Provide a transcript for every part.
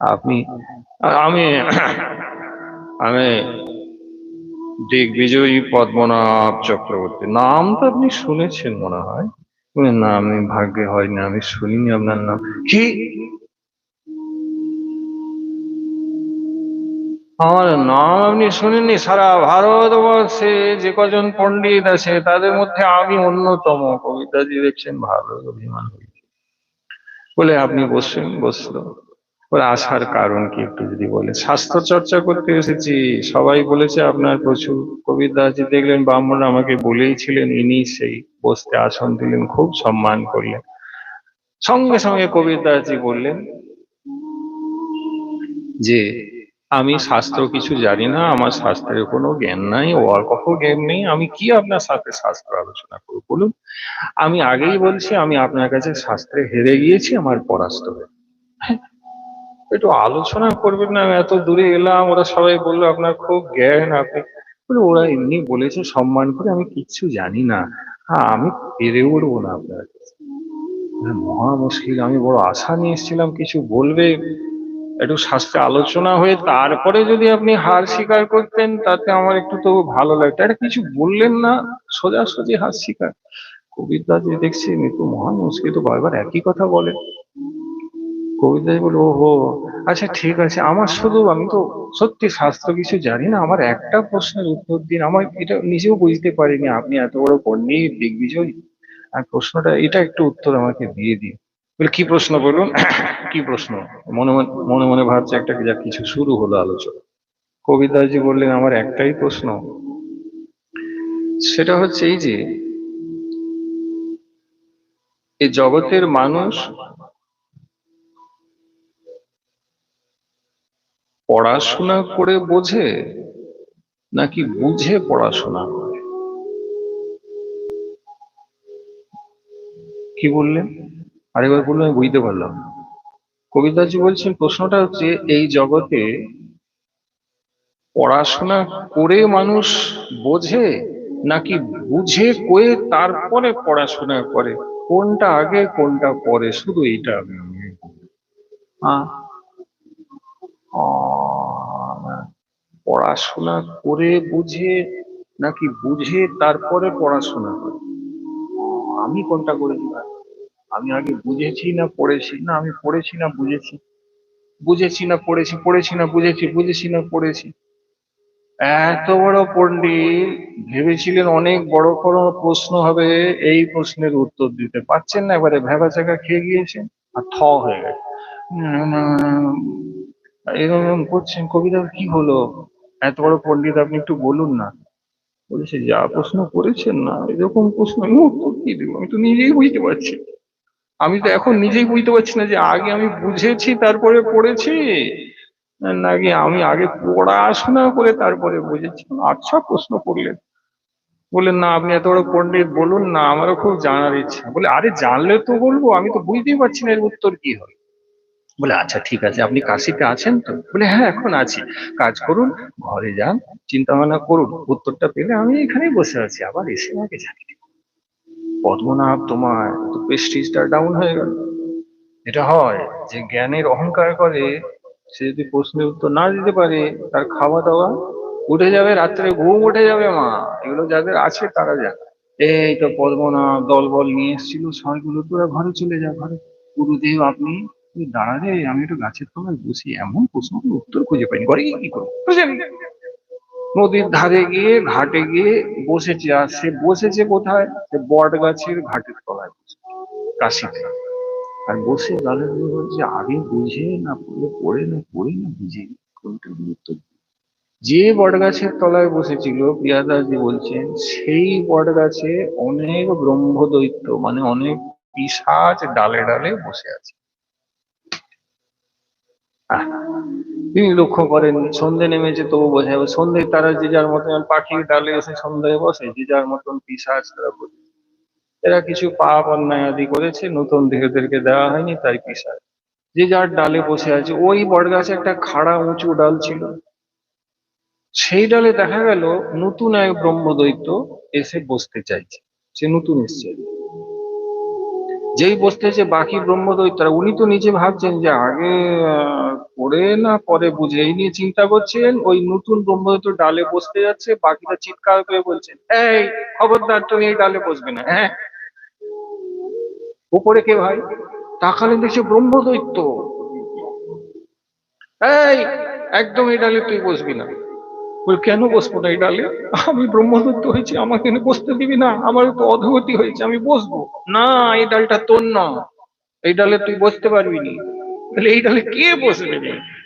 আপনি, আমি আমি দিগ্বিজয়ী পদ্মনাভ চক্রবর্তী। নাম তো আপনি শুনেছেন মনে হয়। না, আমি ভাগ্যে হয়নি, আমি শুনিনি আপনার নাম। কি? আমার নাম আপনি শুনেননি? সারা ভারতবর্ষে যে কজন পণ্ডিত আছে, তাদের মধ্যে আমি অন্যতম কবিতা কবিতাজি দেখছেন ভালো অভিমান হয়েছে বলে আপনি বসুন, বসল। বলে আসার কারণ কি একটু যদি বলে। স্বাস্থ্য চর্চা করতে এসেছি। সবাই বলেছে আপনার প্রচুর কবিতাজি দেখলেন ব্রাহ্মণ আমাকে বলেই ছিলেন ইনি সেই বসতে আসন দিলেন, খুব সম্মান করলেন। সঙ্গে সঙ্গে কবিতাজি বললেন, যে আমি শাস্ত্র কিছু জানি না আমার শাস্ত্রের কোনো জ্ঞান নাই ওয়ার কত জ্ঞান নেই। আমি কি আপনার সাথে শাস্ত্র আলোচনা করব বলুন? আমি আগেই বলছি আমি আপনার কাছে শাস্ত্রে হেরে গিয়েছি আমার পরাস্ত হয়ে। হ্যাঁ, একটু আলোচনা করবেন না আমি এত দূরে এলাম ওরা সবাই বলল আপনার খুব জ্ঞান আপনি ওরা এমনি বলেছে সম্মান করে আমি কিচ্ছু জানি না। হ্যাঁ আমি পেরে উঠবো না আপনার কাছে। হ্যাঁ, মহা মুশকিল আমি বড় আশা নিয়ে এসেছিলাম কিছু বলবে। একটু শাস্ত্রে আলোচনা হয়ে তারপরে যদি আপনি হার স্বীকার করতেন, তাতে আমার একটু তবু ভালো লাগতো। এটা কিছু বললেন না, সোজাসুজি হার স্বীকার। কবিতা যে দেখছি একটু মহা মুশকিল তো বারবার একই কথা বলে। কবিতা বলে, ওহো আচ্ছা ঠিক আছে, আমার শুধু আমি তো সত্যি শাস্ত্র কিছু জানি না, আমার একটা প্রশ্নের উত্তর দিন। আমার এটা নিজেও বুঝতে পারিনি, আপনি এত বড় পণ্ডিত দিগ্বিজয়। আর প্রশ্নটা, এটা একটু উত্তর আমাকে দিয়ে দিন। বলে, কি প্রশ্ন বলুন? কি প্রশ্ন? মনে মনে মনে ভাবছে একটা যা কিছু শুরু হলো আলোচনা। কবিতাজি বললেন, আমার একটাই প্রশ্ন। সেটা হচ্ছে এই যে এই জগতের মানুষ পড়াশোনা করে বোঝে, নাকি বুঝে পড়াশোনা করে? কি বললেন? আরেকবার বললেন আমি বুঝতে পারলাম। কবিতাজি বলছেন প্রশ্নটা হচ্ছে এই জগতে পড়াশোনা করে মানুষ বোঝে নাকি বুঝে কয়ে তারপরে পড়াশোনা করে? কোনটা আগে কোনটা পরে? শুধু এইটা আমি পড়াশোনা করে বুঝে নাকি বুঝে তারপরে পড়াশোনা করে? আমি কোনটা করেছি? আমি আগে বুঝেছি না, পড়েছি না, আমি পড়েছি না, বুঝেছি। বুঝেছি না, পড়েছি পড়েছি না, বুঝেছি বুঝেছি না, পড়েছি। এত বড় পণ্ডিত, ভেবেছিলেন অনেক বড় বড় প্রশ্ন হবে, এই প্রশ্নের উত্তর দিতে। পারছেন না এবারে ভেবা চাকা খেয়ে গিয়েছেন? আর থ হয়ে গেছে। এরকম করছেন কবিতা কি হলো? এত বড় পণ্ডিত, আপনি একটু বলুন না। বলেছে, যা প্রশ্ন করেছেন না, এরকম প্রশ্ন আমি উত্তর কি দেবো? আমি তো নিজেই বুঝতে পারছি। আমি তো এখন নিজেই বুঝতে পারছি না যে আগে আমি বুঝেছি, তারপরে পড়েছি? নাকি আমি আগে পড়াশোনা করে তারপরে বুঝেছি? আচ্ছা প্রশ্ন করলেন। বললেন, না, আপনি এত বড় পণ্ডিত, বলুন না, আমারও খুব জানার ইচ্ছা। বলে, আরে, জানলে তো বলব, আমি তো বুঝতেই পারছি না এর উত্তর কি হবে বলে আচ্ছা ঠিক আছে, আপনি কাশিতে আছেন তো? বলে হ্যাঁ এখন আছি। কাজ করুন, ঘরে যান চিন্তা ভাবনা করুন, উত্তরটা পেলে আমি এখানেই বসে আছি, আবার এসে আমাকে জানিয়ে। পদ্মনাভ তোমার তো প্রেস্টিজটা ডাউন হয়ে গেল। এটা হয় যে জ্ঞানের অহংকার করে সে যদি প্রশ্নের উত্তর না দিতে পারে, তার খাওয়া দাওয়া উঠে যাবে, রাত্রে ঘুম উঠে যাবে মা। এগুলো যাদের আছে, তারা জানে। এই তো পদ্মনাভ দলবল নিয়ে এসেছিল সবাইগুলো তোরা ঘরে চলে যা ঘরে। গুরুদেব, আপনি দাঁড়ালে, আমি একটু গাছের তলায় বসি, এমন প্রশ্নের উত্তর খুঁজে পাইনি। ঘরে কি করব? নদীর ধারে গিয়ে, ঘাটে গিয়ে বসেছে, আর সে বসেছে কোথায়? সে বট গাছের ঘাটের তলায় বসে, কাশিতে। আর বসে গালে দিয়ে বলছে, আগে বুঝে না পড়ে পড়ে না পড়ে না বুঝে কোনটা গুরুত্ব যে বট গাছের তলায় বসেছিল প্রিয়াদাসজি বলছেন, সেই বট গাছে অনেক ব্রহ্মদৈত্য মানে অনেক পিসাচ ডালে ডালে বসে আছে। তিনি লক্ষ্য করেন, সন্ধে নেমেছে তবু বোঝা যাবে সন্ধে, তারা যে যার মতন পাখির ডালে এসে সন্ধ্যায় বসে, যে যার মতন পিসাচ তারা বসে। এরা কিছু পাপ অন্যায় আদি করেছে, নতুন দেহদেরকে দেওয়া হয়নি তাই পিসাচ যে যার ডালে বসে আছে, ওই বটগাছে একটা খাড়া উঁচু ডাল ছিল। সেই ডালে দেখা গেল, নতুন এক ব্রহ্মদৈত্য এসে বসতে চাইছে। সে নতুন এসছে। যেই বসতেছে, বাকি ব্রহ্মদৈত্যরা উনি তো নিজে ভাবছেন যে আগে পড়ে না, পরে বুঝে। এই নিয়ে চিন্তা করছেন, ওই নতুন ব্রহ্মদৈত্য ডালে বসতে যাচ্ছে, বাকিরা চিৎকার করে বলছেন এই খবরদার, তুমি এই ডালে বসবে না হ্যাঁ? উপরে কে ভাই? তাকালেন দেখছে ব্রহ্মদৈত্য। এই, একদম এই ডালে তুই বসবি না। বল, কেন বসবো না এই ডালে? আমি ব্রহ্মদত্ত হয়েছি, আমাকে বসতে দিবি না আমার তো অধগতি হয়েছে, আমি বসবো। না, এই ডালটা তোর না, এই ডালে তুই বসতে পারবি নি। বলে এই ডালে কে বসবে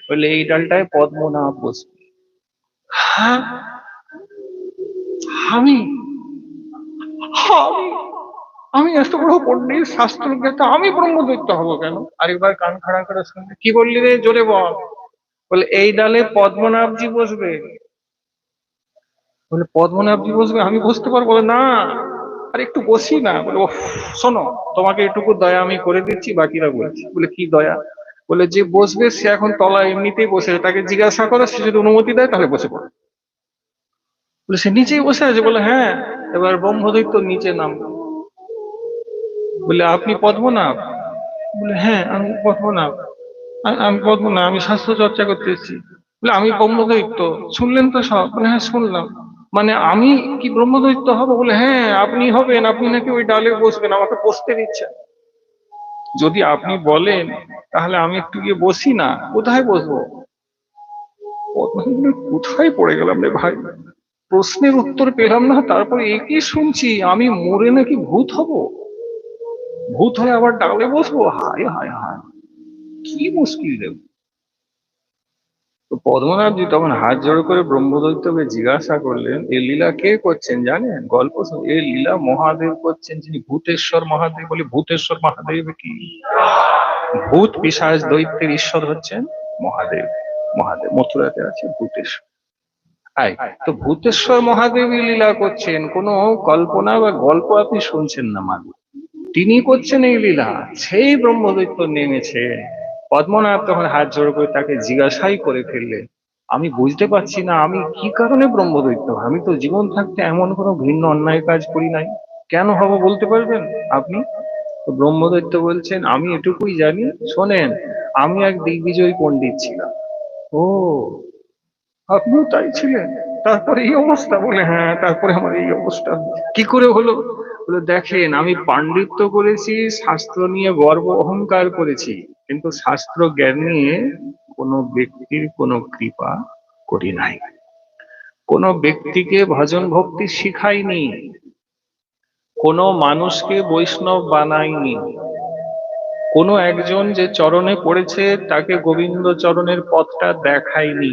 বলে এই ডালটায় পদ্মনাভ বসবে। হ্যাঁ? আমি? আমি? আমি এত বড় পণ্ডিত শাস্ত্র জ্ঞাতা আমি ব্রহ্মদৈত্য হব কেন? আরেকবার কান খাড়া করে শুনবে কি বললি রে জোরে বল। বলে এই ডালে পদ্মনাভজি বসবে। বলে পদ্মনাভজি বসবে আমি বসতে পারব? না আর একটু বসি না। বলে শোনো তোমাকে এটুকু দয়া আমি করে দিচ্ছি বাকিরা বলছি। বলে কি দয়া? বলে যে বসবে, সে এখন তলা এমনিতেই বসে তাকে জিজ্ঞাসা করো, সে যদি অনুমতি দেয়, তাহলে বসে পড়ে। বলে সে নিচেই বসে আছে, বলে হ্যাঁ এবার ব্রহ্মদৈত্য নিচে নাম বলে, আপনি পদ্মনাভ? বলে হ্যাঁ আমি পদ্মনাভ। আমি পদ্মনাভ, আমি স্বাস্থ্য চর্চা করতে এসেছি। বলে, আমি ব্রহ্মদৈত্য। শুনলেন তো সব? বলে হ্যাঁ শুনলাম। মানে আমি কি ব্রহ্মদৈত্য হব? বলে হ্যাঁ আপনি হবেন, আপনি নাকি ওই ডালে বসবেন, আমাকে বসতে দিচ্ছেন। যদি আপনি বলেন, তাহলে আমি একটু গিয়ে বসি না। কোথায় বসবো? কোথায় পড়ে গেলাম রে ভাই? প্রশ্নের উত্তর পেলাম না, তারপর একই শুনছি, আমি মরে নাকি ভূত হব? ভূত হয়ে আবার ডালে বসবো? হায় হায় হায়। কি মুশকিল রে। তো পদ্মনাভজি তখন হাত জোড় করে ব্রহ্মদৈত্যকে জিজ্ঞাসা করলেন, এ লীলা কে করছেন জানেন? গল্প এ লীলা মহাদেব করছেন, যিনি ভূতেশ্বর মহাদেব বলে, ভূতেশ্বর মহাদেব কি? ভূত পিসাজ দৈত্যের ঈশ্বর হচ্ছেন মহাদেব। মহাদেব, মথুরাতে আছে ভূতেশ্বর। আই তো ভূতেশ্বর মহাদেব লীলা করছেন। কোনো কল্পনা বা গল্প আপনি শুনছেন না, মাগু? তিনি করছেন এই লীলা। সেই ব্রহ্মদৈত্য নেমেছে। পদ্মনাভ তখন হাত জোড় করে তাকে জিজ্ঞাসাই করে ফেললেন আমি বুঝতে পারছি না, আমি কি কারণে ব্রহ্মদৈত্য? আমি তো জীবন থাকতে এমন কোনো ভিন্ন অন্যায় কাজ করি নাই। কেন হব বলতে পারবেন আপনি? তো ব্রহ্মদৈত্য বলছেন, আমি এটুকুই জানি, শোনেন, আমি এক দিগ্বিজয়ী পণ্ডিত ছিলাম। ও, আপনিও তাই ছিলেন? তারপরে এই অবস্থা বলে হ্যাঁ তারপরে আমার এই অবস্থা। কি করে হলো? বলে দেখেন, আমি পাণ্ডিত্য করেছি, শাস্ত্র নিয়ে গর্ব অহংকার করেছি, কিন্তু শাস্ত্র জ্ঞান নিয়ে কোনো ব্যক্তির কোনো কৃপা করি নাই। কোনো ব্যক্তিকে ভজন ভক্তি শিখাইনি, কোনো মানুষকে বৈষ্ণব বানাইনি। কোনো একজন যে চরণে পড়েছে, তাকে গোবিন্দ চরণের পথটা দেখায়নি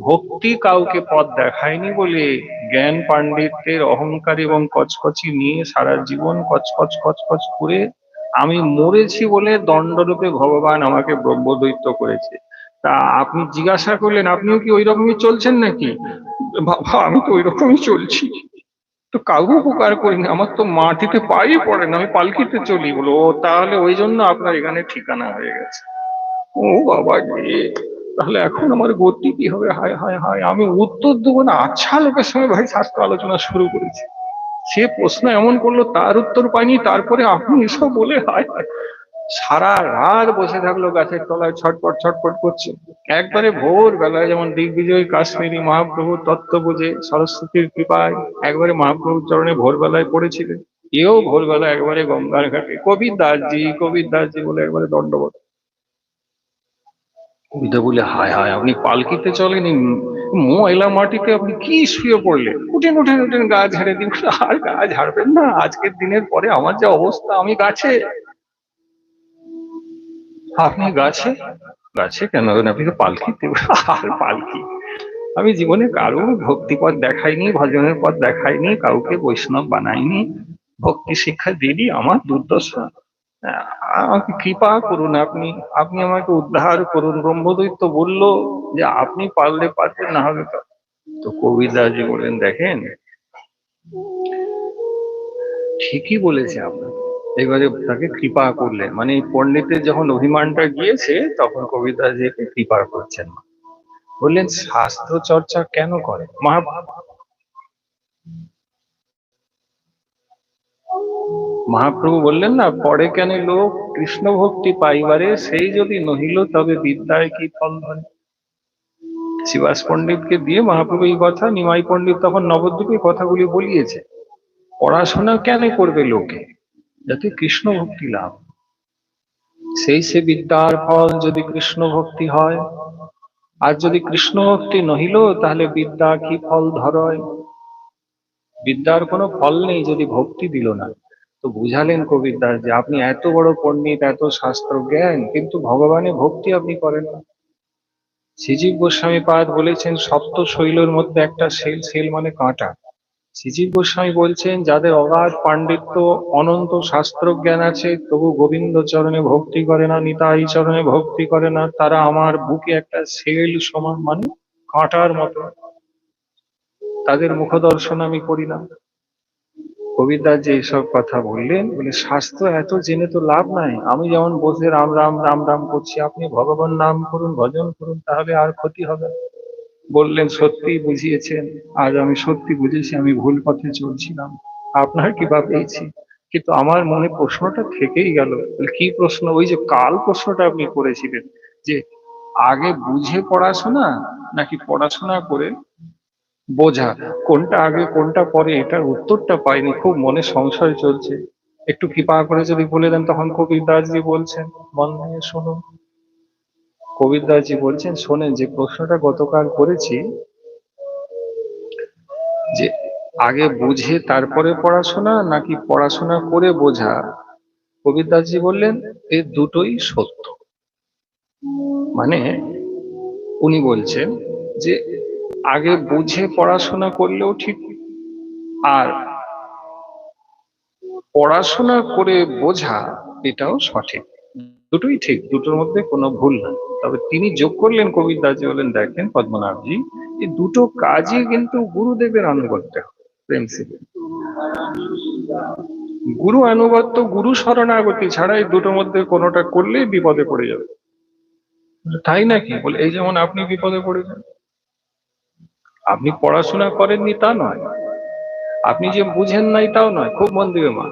ভক্তি কাউকে পথ দেখায়নি বলে জ্ঞান পাণ্ডিত্যের অহংকার এবং কচকচি নিয়ে সারা জীবন কচকচ কচকচ করে আমি মরেছি বলে দণ্ডরূপে ভগবান আমাকে ব্রহ্মদৈত্য করেছে। তা আপনি জিজ্ঞাসা করলেন, আপনিও কি ওই রকমই চলছেন নাকি? বাবা, আমি তো ওই রকমই চলছি। তো কাউকে উপকার করিনি, আমার তো মাটিতে পাই পড়ে না, আমি পালকিতে চলি বলো। ও তাহলে ওই জন্য আপনার এখানে ঠিকানা হয়ে গেছে। ও বাবা রে। তাহলে এখন আমার গতি কি হবে? হায় হায় হায়, আমি উত্তর দেবো না। আচ্ছা লোকের সঙ্গে ভাই শাস্ত্র আলোচনা শুরু করেছি। সে প্রশ্ন এমন করল, তার উত্তর পাইনি। তারপরে আপনি এসব বলে, হায় হায়, সারা রাত বসে থাকল গাছের তলায়, ছটপট ছটপট করছে। একবারে ভোর বেলায় যেমন দিগ্বিজয়, কাশ্মীরি মহাপ্রভু তত্ত্ব বুঝে সরস্বতীর কৃপায় একবারে মহাপ্রভুর চরণে ভোরবেলায় পড়েছিলেন। এও ভোরবেলা একবারে গঙ্গার ঘাটে। কবির দাসজি কবির দাসজি বলে একবারে দণ্ডবোধ কবিতা বলে, হায় হায়, আপনি পালকিতে চলেন ময়লা মাটিতে আপনি কি শুয়ে পড়লেন? উঠেন উঠেন উঠেন, গা ঝাড়ে দিন। আর গা ঝাড়বেন না, আজকের দিনের পরে আমার যে অবস্থা, আমি গাছে। আপনি গাছে? গাছে কেন আপনি তো পালকিতে আর পালকি। আমি জীবনে কারও ভক্তিপথ দেখাইনি, ভজনের পথ দেখাইনি, কাউকে বৈষ্ণব বানাইনি, ভক্তি শিক্ষা দিইনি, আমার দুর্দশা। আমাকে কৃপা করুন, আপনি আপনি আমাকে উদ্ধার করুন। ব্রহ্মদৈত্য বলল যে, আপনি পারলে পারবেন, না হবে তো তো কবিদাসজি বলেন দেখেন, ঠিকই বলেছে আপনার। এবারে তাকে কৃপা করলেন। মানে এই পণ্ডিতের যখন অভিমানটা গিয়েছে, তখন কবিদাসজিকে কৃপা করছেন বললেন, শাস্ত্র চর্চা কেন করে মহা মহাপ্রভু বললেন, না, পরে কেন লোক কৃষ্ণ ভক্তি পাইবারে? সেই যদি নহিল, তবে বিদ্যায় কি ফল ধরে? শিবাস পণ্ডিতকে দিয়ে মহাপ্রভু এই কথা, নিমাই পণ্ডিত তখন নবদ্বীপে কথাগুলি বলিয়েছে। পড়াশোনা কেন করবে লোকে? যাতে কৃষ্ণ ভক্তি লাভ সেই সে বিদ্যার ফল যদি কৃষ্ণ ভক্তি হয়। আর যদি কৃষ্ণ ভক্তি নহিল, তাহলে বিদ্যা কি ফল ধরয়? বিদ্যার কোনো ফল নেই যদি ভক্তি দিল না। তো বুঝালেন কবিরদাস যে আপনি এত বড় পণ্ডিত, এত শাস্ত্র জ্ঞান কিন্তু ভগবানের ভক্তি আপনি করেন না। শ্রীজীব গোস্বামী পাদ বলেছেন, সপ্ত শৈলের মধ্যে একটা সেল সেল মানে কাঁটা। শ্রীজীব গোস্বামী বলছেন, যাদের অগাধ পাণ্ডিত্য, অনন্ত শাস্ত্র জ্ঞান আছে, তবু গোবিন্দ চরণে ভক্তি করে না, নিতাই চরণে ভক্তি করে না, তারা আমার বুকে একটা সেল সমান মানে কাঁটার মতো। তাদের মুখ দর্শন আমি করি না। কবিতা যে এইসব কথা বললেন, বলে স্বাস্থ্য এত জেনে তো লাভ নাই। আমি যেমন বসে রাম রাম রাম রাম করছি, আপনি ভগবান নাম করুন, ভজন করুন, তাহলে আর ক্ষতি হবে। বললেন সত্যি বুঝিয়েছেন। আজ আমি সত্যি বুঝেছি, আমি ভুল পথে চলছিলাম। আপনার কি পেয়েছি। কিন্তু আমার মনে প্রশ্নটা থেকেই গেল। কি প্রশ্ন? ওই যে কাল প্রশ্নটা আপনি করেছিলেন, যে আগে বুঝে পড়াশোনা নাকি পড়াশোনা করে বোঝা কোনটা আগে, কোনটা পরে, এটার উত্তরটা পাইনি, খুব মনে সংশয় চলছে। একটু কৃপা করে যদি বলে দেন, তখন কবির দাসজি বলছেন, মন দিয়ে শুনুন কবিরদাসজি বলছেন, শোনেন, যে প্রশ্নটা গতকাল করেছি, যে আগে বুঝে তারপরে পড়াশোনা, নাকি পড়াশোনা করে বোঝা? কবিরদাসজি বললেন এই দুটোই সত্য। মানে উনি বলছেন যে আগে বুঝে পড়াশোনা করলেও ঠিক। আর পড়াশোনা করে বোঝা এটাও সঠিক। দুটোই ঠিক, দুটোর মধ্যে কোনো ভুল নাই তবে তিনি যোগ করলেন কবির দাসজি বলেন, দেখেন পদ্মনাভজি, এই দুটো কাজই কিন্তু গুরুদেবের আনুগত্য প্রেমসিপে গুরু আনুগত্য, গুরু শরণাগতি ছাড়া এই দুটোর মধ্যে কোনোটা করলেই বিপদে পড়ে যাবে। তাই নাকি? বলে, এই যেমন আপনি বিপদে পড়েছেন আপনি পড়াশোনা করেননি তা নয়। আপনি যে বুঝেন নাই তাও নয়। খুব মন দিবে মা।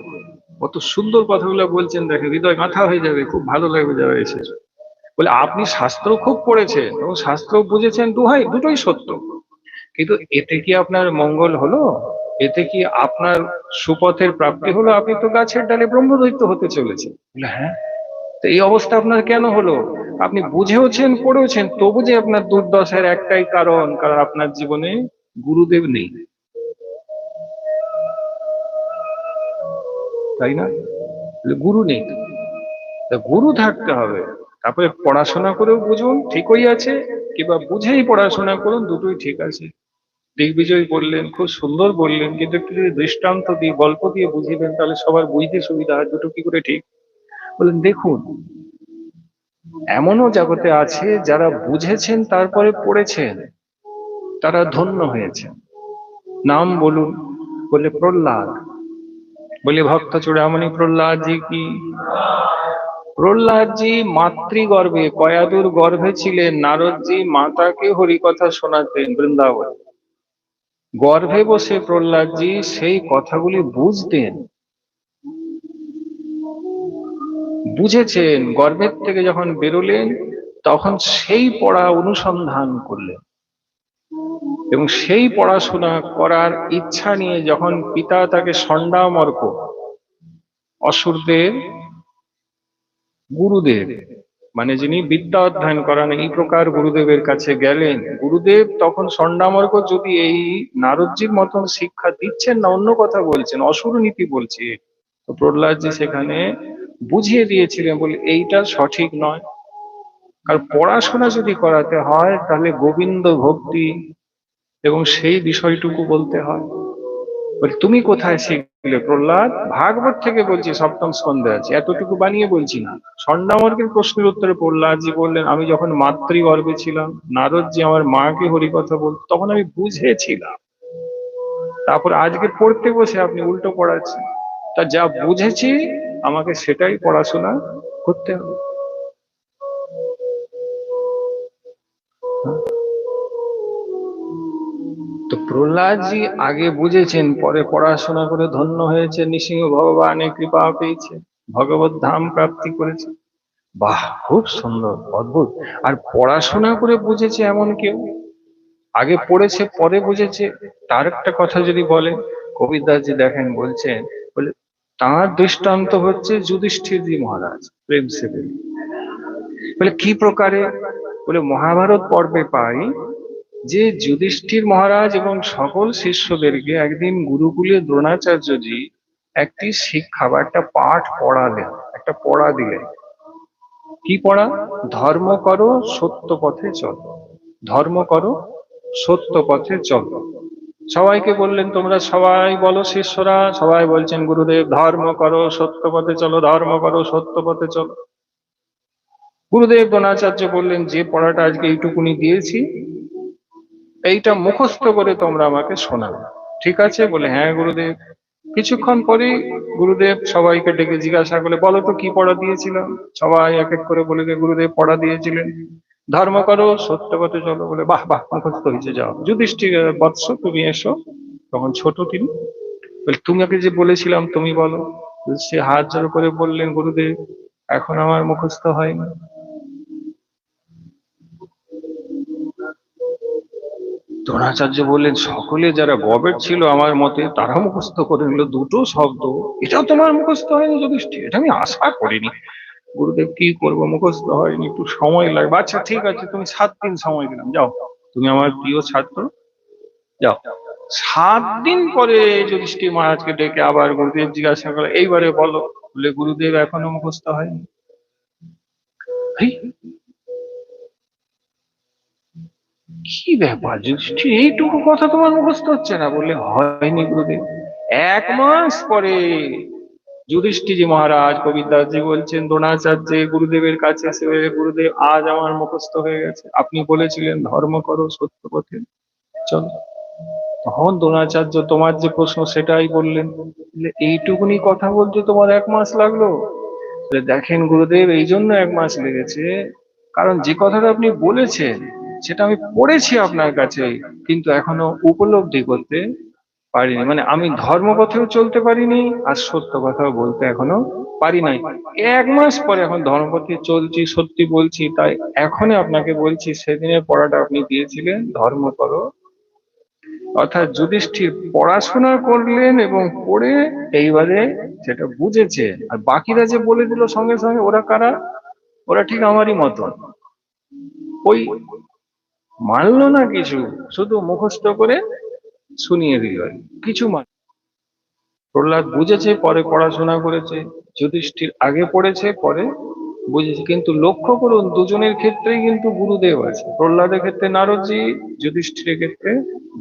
কত সুন্দর কথাগুলো বলছেন দেখে হৃদয় গাঁথা হয়ে যাবে, খুব ভালো লাগবে যারা এসে বলে, আপনি শাস্ত্র খুব পড়েছেন এবং শাস্ত্র বুঝেছেন দুহাই, দুটোই সত্য। কিন্তু এতে কি আপনার মঙ্গল হলো? এতে কি আপনার সুপথের প্রাপ্তি হলো? আপনি তো গাছের ডালে ব্রহ্মদৈত্য হতে চলেছেন। হ্যাঁ? তো এই অবস্থা আপনার কেন হলো? আপনি বুঝেওছেন, পড়েওছেন, তবু যে আপনার দুর্দশার একটাই কারণ কারণ আপনার জীবনে গুরুদেব নেই। তাই না? গুরু নেই। গুরু থাকতে হবে। তারপরে পড়াশোনা করেও বুঝুন, ঠিকই আছে, কিংবা বুঝেই পড়াশোনা করুন, দুটোই ঠিক আছে। দিগ্বিজয় বললেন, খুব সুন্দর বললেন, কিন্তু একটু যদি দৃষ্টান্ত দিয়ে, গল্প দিয়ে বুঝিবেন, তাহলে সবার বুঝতে সুবিধা হয়, দুটো কি করে ঠিক? বললেন, দেখুন এমনও জগতে আছে যারা বুঝেছেন, তারপরে পড়েছেন। তারা ধন্য হয়েছেন। নাম বলুন, বলে প্রহ্লাদ। বলে ভক্ত চূড়ামণি প্রহ্লাদ জি কি? প্রহ্লাদজি মাতৃগর্ভে, কয়াদুর গর্ভে ছিলেন। নারদজি মাতাকে হরিকথা শোনাতেন বৃন্দাবন। গর্ভে বসে প্রহ্লাদজি সেই কথাগুলি বুঝতেন। বুঝেছেন, গর্ভের থেকে যখন বেরোলেন, তখন সেই পড়া অনুসন্ধান করলেন। এবং সেই পড়াশোনা করার ইচ্ছা নিয়ে যখন পিতা তাকে ষণ্ডামর্ক অসুরদের গুরুদেব মানে যিনি বিদ্যা অধ্যয়ন করান, এই প্রকার গুরুদেবের কাছে গেলেন, গুরুদেব তখন ষণ্ডামর্ক যদি এই নারদজির মতন শিক্ষা দিচ্ছেন না, অন্য কথা বলছেন, অসুর নীতি বলছে, তো প্রহ্লাদজি সেখানে বুঝিয়ে দিয়েছিলেন বলে এইটা সঠিক নয়। কারণ পড়াশোনা যদি করাতে হয়, তাহলে গোবিন্দ ভক্তি এবং সেই বিষয়টুকু বলতে হয়। বলে, তুমি কোথায় শিখলে? প্রহ্লাদ, ভাগবত থেকে বলছি, সপ্তম স্কন্ধে আছে। এতটুকু বানিয়ে বলছি না। ষণ্ডামর্গের প্রশ্নের উত্তরে প্রহ্লাদজি বললেন, আমি যখন মাতৃগর্ভে ছিলাম, নারদজি আমার মাকে হরিকথা বলত তখন আমি বুঝেছিলাম। তারপর আজকে পড়তে বসে আপনি উল্টো পড়াচ্ছেন। তা যা বুঝেছি আমাকে সেটাই পড়াশোনা করতে হবে। তো প্রহ্লাদজি আগে বুঝেছেন, পরে পড়াশোনা করে ধন্য হয়েছে, নৃসিংহ ভগবানের কৃপা পেয়েছে, ভগবত ধাম প্রাপ্তি করেছে। বাহ, খুব সুন্দর, অদ্ভুত। আর পড়াশোনা করে বুঝেছে এমন কেউ? আগে পড়েছে, পরে বুঝেছে? তার একটা কথা যদি বলেন কবিদাসজি দেখেন, বলছেন বলে তাঁর দৃষ্টান্ত হচ্ছে যুধিষ্ঠিরজি মহারাজ, প্রেম সেবেন বলে, কি প্রকারে? বলে, মহাভারত পর্বে পাই যে যুধিষ্ঠির মহারাজ এবং সকল শিষ্যদেরকে একদিন গুরুকুলে দ্রোণাচার্যজি একটি শিক্ষা বা একটা পাঠ পড়ালেন, একটা পড়া দিলেন। কি পড়া? ধর্ম করো, সত্য পথে চলো। ধর্ম করো, সত্য পথে চলো। সবাইকে বললেন, তোমরা সবাই বলো শিষ্যরা, সবাই বলছেন, গুরুদেব, ধর্ম করো, সত্য পথে চলো, ধর্ম করো, সত্য পথে চলো। গুরুদেব দ্রোণাচার্য বললেন, যে পড়াটা আজকে এইটুকুনি দিয়েছি, এইটা মুখস্থ করে তোমরা আমাকে শোনাবে ঠিক আছে? বলে হ্যাঁ গুরুদেব। কিছুক্ষণ পরেই গুরুদেব সবাইকে ডেকে জিজ্ঞাসা করলে বলো তো কি পড়া দিয়েছিলাম সবাই এক এক করে বলে গুরুদেব পড়া দিয়েছিলেন। ধর্ম করো, সত্য পথে চলো বলে, বাহ বাহ মুখস্থ হয়েছে, যাও। যুধিষ্ঠির বৎস, তুমি এসো। তখন ছোট তিনি বলে তোমাকে যে বলেছিলাম, তুমি বলো। সে হাত জোর করে বললেন, গুরুদেব, এখন আমার মুখস্থ হয়নি। দ্রোণাচার্য বললেন, সকলে যারা গবেট ছিল আমার মতে তারা মুখস্থ করে নিল দুটো শব্দ। এটাও তোমার মুখস্থ হয়নি যুধিষ্ঠির, এটা আমি আশা করিনি। গুরুদেব কি করব? মুখস্থ হয়নি, একটু সময় লাগবে। আচ্ছা ঠিক আছে, তুমি সাত দিন সময় দিলাম, যাও। তুমি আমার প্রিয় ছাত্র, যাও। সাত দিন পরে যুধিষ্ঠির মহারাজকে ডেকে আবার গুরুদেব জিজ্ঞাসা করে এইবারে বলো, বলে গুরুদেব এখনও মুখস্থ হয়নি। কি ব্যাপার যুধিষ্ঠির? এইটুকু কথা তোমার মুখস্থ হচ্ছে না? বললে হয়নি গুরুদেব। এক মাস পরে যুধিষ্ঠিরজি মহারাজ কবিদাসজি বলছেন, দ্রোণাচার্য গুরুদেবের কাছে এসে গুরুদেব, আজ আমার মুখস্থ হয়ে গেছে। আপনি বলেছিলেন, ধর্ম করো সত্য পথে চলো। তখন দ্রোণাচার্য তোমার যে প্রশ্ন সেটাই বললেন। এইটুকুনি কথা বলতে তোমার এক মাস লাগল? দেখেন গুরুদেব, এই জন্য এক মাস লেগেছে। কারণ যে কথাটা আপনি বলেছেন, সেটা আমি পড়েছি আপনার কাছে, কিন্তু এখনও উপলব্ধি করতে পারিনি। মানে আমি ধর্মপথেও চলতে পারিনি আর সত্য কথাও বলতে এখনও পারি নাই। এক মাস পরে এখন ধর্মপথে চলছি, সত্যি বলছি, তাই এখনই আপনাকে বলছি, সেদিনের পড়াটা আপনি দিয়েছিলেন, ধর্ম করো। অর্থাৎ যুধিষ্ঠির পড়াশোনা করলেন এবং পড়ে এইবারে সেটা বুঝেছে, আর বাকিরা যে বলে দিল সঙ্গে সঙ্গে, ওরা কারা? ওরা ঠিক আমারই মতন। ওই মানলো না কিছু, শুধু মুখস্থ করে শুনিয়ে দিল। কিছু মান প্রহ্লাদ বুঝেছে, পরে পড়াশোনা করেছে। যুধিষ্ঠির আগে পড়েছে, পরে বুঝেছে। কিন্তু লক্ষ্য করুন, দুজনের ক্ষেত্রেই কিন্তু গুরুদেব আছে। প্রহ্লাদের ক্ষেত্রে নারদজি, যুধিষ্ঠিরের ক্ষেত্রে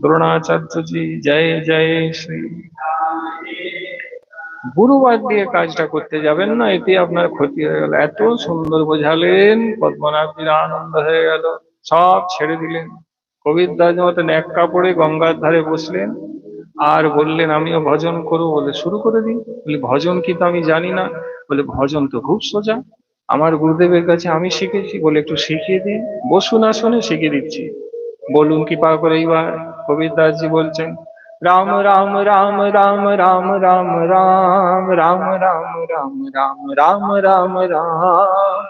দ্রোণাচার্যজি, জয় জয় শ্রী। গুরুবাদ দিয়ে কাজটা করতে যাবেন না এতে আপনার ক্ষতি হয়ে গেল। এত সুন্দর বোঝালেন পদ্মনাভীর আনন্দ হয়ে গেল। সব ছেড়ে দিলেন। কবির দাস ন্যাক কাপড়ে গঙ্গার ধারে বসলেন আর বললেন আমিও ভজন করব বলে শুরু করে দিই বলি ভজন কি তো আমি জানি না বলে ভজন তো খুব সোজা আমার গুরুদেবের কাছে আমি শিখেছি বলে একটু শিখিয়ে দিন বসুন আসনে শিখিয়ে দিচ্ছি বলুন কৃপা করে এইবার কবির দাসজি বলছেন রাম রাম রাম রাম রাম রাম রাম রাম রাম রাম রাম রাম রাম রাম